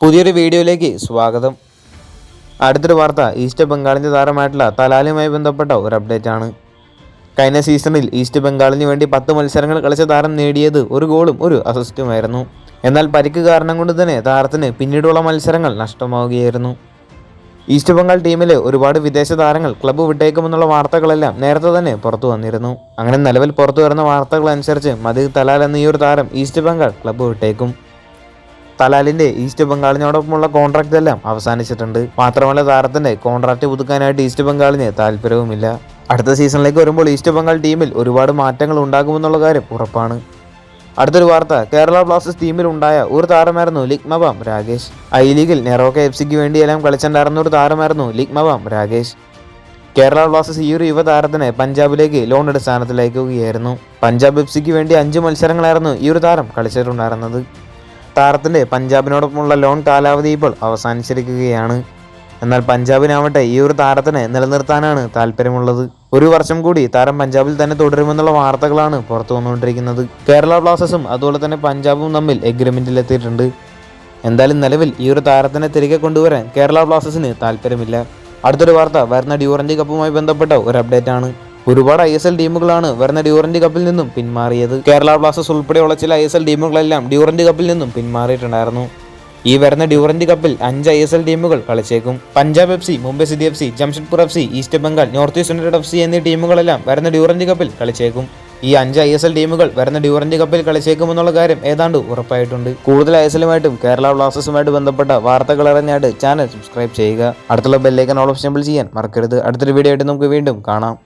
പുതിയൊരു വീഡിയോയിലേക്ക് സ്വാഗതം. അടുത്തൊരു വാർത്ത ഈസ്റ്റ് ബംഗാളിന്റെ താരമായിട്ടുള്ള തലാലുമായി ബന്ധപ്പെട്ട ഒരു അപ്ഡേറ്റ് ആണ്. കഴിഞ്ഞ സീസണിൽ ഈസ്റ്റ് ബംഗാളിന് വേണ്ടി പത്ത് മത്സരങ്ങൾ കളിച്ച താരം നേടിയത് ഒരു ഗോളും ഒരു അസിസ്റ്റുമായിരുന്നു എന്നാൽ പരിക്ക് കാരണം കൊണ്ട് തന്നെ താരത്തിന് പിന്നീടുള്ള മത്സരങ്ങൾ നഷ്ടമാവുകയായിരുന്നു. ഈസ്റ്റ് ബംഗാൾ ടീമിലെ ഒരുപാട് വിദേശ താരങ്ങൾ ക്ലബ്ബ് വിട്ടേക്കുമെന്നുള്ള വാർത്തകളെല്ലാം നേരത്തെ തന്നെ പുറത്തു വന്നിരുന്നു. അങ്ങനെ നിലവിൽ പുറത്തു വരുന്ന വാർത്തകൾ അനുസരിച്ച് മധു തലാൽ എന്ന ഈ ഒരു താരം ഈസ്റ്റ് ബംഗാൾ ക്ലബ്ബ് വിട്ടേക്കും. തലാലിന്റെ ഈസ്റ്റ് ബംഗാളിനോടൊപ്പമുള്ള കോൺട്രാക്റ്റ് എല്ലാം അവസാനിച്ചിട്ടുണ്ട്. മാത്രമല്ല താരത്തിന്റെ കോൺട്രാക്റ്റ് പുതുക്കാനായിട്ട് ഈസ്റ്റ് ബംഗാളിന് താല്പര്യവുമില്ല. അടുത്ത സീസണിലേക്ക് വരുമ്പോൾ ഈസ്റ്റ് ബംഗാൾ ടീമിൽ ഒരുപാട് മാറ്റങ്ങൾ ഉണ്ടാകുമെന്നുള്ള കാര്യം ഉറപ്പാണ്. അടുത്തൊരു വാർത്ത കേരള ബ്ലാസ്റ്റേഴ്സ് ടീമിൽ ഉണ്ടായ ഒരു താരമായിരുന്നു ലിഗ്മബാം രാകേഷ്. ഐ ലീഗിൽ നെറോക്ക എഫ് സിക്ക് വേണ്ടിയെല്ലാം കളിച്ചിട്ടുണ്ടായിരുന്ന ഒരു താരമായിരുന്നു ലിഗ്മബാം രാകേഷ്. കേരള ബ്ലാസ്റ്റേഴ്സ് ഈ ഒരു യുവതാരത്തിനെ പഞ്ചാബിലേക്ക് ലോൺ അടിസ്ഥാനത്തിലേക്കുകയായിരുന്നു പഞ്ചാബ് എഫ് സിക്ക് വേണ്ടി അഞ്ച് മത്സരങ്ങളായിരുന്നു ഈ ഒരു താരം കളിച്ചിട്ടുണ്ടായിരുന്നത്. താരത്തിന്റെ പഞ്ചാബിനോടൊപ്പമുള്ള ലോൺ കാലാവധി ഇപ്പോൾ അവസാനിച്ചിരിക്കുകയാണ്. എന്നാൽ പഞ്ചാബിനാവട്ടെ ഈ ഒരു താരത്തിനെ നിലനിർത്താനാണ് താല്പര്യമുള്ളത്. ഒരു വർഷം കൂടി താരം പഞ്ചാബിൽ തന്നെ തുടരുമെന്നുള്ള വാർത്തകളാണ് പുറത്തു വന്നുകൊണ്ടിരിക്കുന്നത്. കേരള ബ്ലാസ്റ്റേഴ്സും അതുപോലെ തന്നെ പഞ്ചാബും തമ്മിൽ എഗ്രിമെന്റിൽ എത്തിയിട്ടുണ്ട് എന്തായാലും നിലവിൽ ഈ ഒരു താരത്തിനെ തിരികെ കൊണ്ടുവരാൻ കേരള ബ്ലാസ്റ്റേഴ്സിന് താല്പര്യമില്ല. അടുത്തൊരു വാർത്ത വരുന്ന ഡ്യൂറൻഡി കപ്പുമായി ബന്ധപ്പെട്ട ഒരു അപ്ഡേറ്റ് ആണ് ഒരുപാട് ഐ എസ് എൽ ടീമുകളാണ് വരുന്ന ഡ്യൂറന്റ് കപ്പിൽ നിന്നും പിന്മാറിയത്. കേരള ബ്ലാസ്റ്റേഴ്സ് ഉൾപ്പെടെയുള്ള ചില ഐ എസ് എൽ ടീമുകളെല്ലാം ഡ്യൂറന്റ് കപ്പിൽ നിന്നും പിന്മാറിയിട്ടുണ്ടായിരുന്നു. ഈ വരുന്ന ഡ്യൂറന്റ് കപ്പിൽ അഞ്ച് ഐ എസ് എൽ ടീമുകൾ കളിച്ചേക്കും. Punjab F C Mumbai City F C Jamshedpur F C East Bengal North East United F C എന്നീ ടീമുകളെല്ലാം വരുന്ന ഡ്യൂറന്റ് കപ്പിൽ കളിച്ചേക്കും. ഈ അഞ്ച് ഐ എസ് എൽ ടീമുകൾ വരുന്ന ഡ്യൂറന്റ് കപ്പിൽ കളിച്ചേക്കുമെന്നുള്ള കാര്യം ഏതാണ്ട് ഉറപ്പായിട്ടുണ്ട്. കൂടുതൽ ഐ എസ് എല്ലുമായിട്ടും കേരള ബ്ലാസ്റ്റേഴ്സുമായിട്ട് ബന്ധപ്പെട്ട വാർത്തകൾ അറിഞ്ഞായിട്ട് ചാനൽ സബ്സ്ക്രൈബ് ചെയ്യുക. അടുത്തുള്ള ബെല്ലേക്കൻ ഓൾ ഓപ്ഷൻ ചെയ്യാൻ മറക്കരുത്. അടുത്തൊരു വീഡിയോ ആയിട്ട് നമുക്ക് വീണ്ടും കാണാം.